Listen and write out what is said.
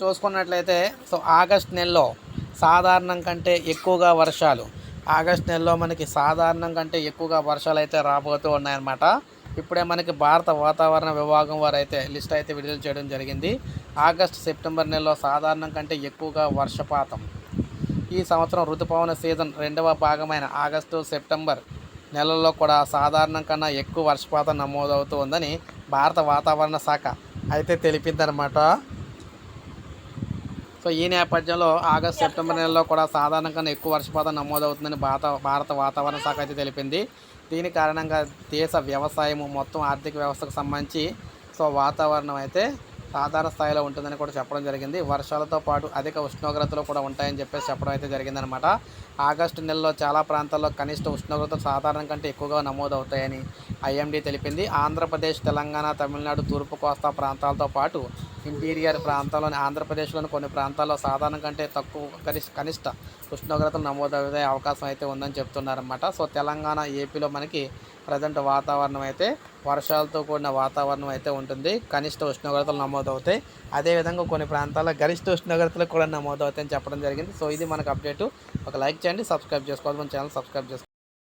చూసుకున్నట్లయితే so August నెలలో సాధారణం కంటే ఎక్కువగా వర్షాలు. ఆగస్ట్ నెలలో మనకి సాధారణం కంటే ఎక్కువగా వర్షాలు అయితే రాబోతూ ఉన్నాయన్నమాట. ఇప్పుడే మనకి భారత వాతావరణ విభాగం వారు అయితే లిస్ట్ అయితే విడుదల చేయడం జరిగింది. ఆగస్ట్ సెప్టెంబర్ నెలలో సాధారణం కంటే ఎక్కువగా వర్షపాతం. ఈ సంవత్సరం ఋతుపవన సీజన్ రెండవ భాగమైన ఆగస్టు సెప్టెంబర్ నెలల్లో కూడా సాధారణం కన్నా ఎక్కువ వర్షపాతం నమోదవుతూ ఉందని భారత వాతావరణ శాఖ అయితే తెలిపిందనమాట సో ఈ నేపథ్యంలో ఆగస్ట్ సెప్టెంబర్ నెలలో కూడా సాధారణ కన్నా ఎక్కువ వర్షపాతం నమోదవుతుందని భారత భారత వాతావరణ శాఖ అయితే తెలిపింది. దీని కారణంగా దేశ వ్యవసాయము మొత్తం ఆర్థిక వ్యవస్థకు సంబంధించి సో వాతావరణం అయితే సాధారణ స్థాయిలో ఉంటుందని కూడా చెప్పడం జరిగింది. వర్షాలతో పాటు అధిక ఉష్ణోగ్రతలు కూడా ఉంటాయని చెప్పేసి చెప్పడం అయితే జరిగిందనమాట. ఆగస్టు నెలలో చాలా ప్రాంతాల్లో కనిష్ట ఉష్ణోగ్రతలు సాధారణం కంటే ఎక్కువగా నమోదవుతాయని ఐఎండీ తెలిపింది. ఆంధ్రప్రదేశ్ తెలంగాణ తమిళనాడు తూర్పు కోస్తా ప్రాంతాలతో పాటు ఇంటీరియర్ ప్రాంతాల్లోని ఆంధ్రప్రదేశ్లోని కొన్ని ప్రాంతాల్లో సాధారణ కంటే తక్కువ కనిష్ట కనిష్ట ఉష్ణోగ్రతలు నమోదయ్యే అవకాశం అయితే ఉందని చెప్తున్నారన్నమాట సో తెలంగాణ ఏపీలో మనకి ప్రజెంట్ వాతావరణం అయితే వర్షాలతో కూడిన వాతావరణం అయితే ఉంటుంది. కనిష్ట ఉష్ణోగ్రతలు నమోదవుతాయి. అదేవిధంగా కొన్ని ప్రాంతాల్లో గరిష్ట ఉష్ణోగ్రతలు కూడా నమోదవుతాయని చెప్పడం జరిగింది. సో ఇది మనకు అప్డేట్. ఒక లైక్ చేయండి సబ్స్క్రైబ్ చేసుకోవాలి. మన ఛానల్ సబ్స్క్రైబ్ చేసుకోండి.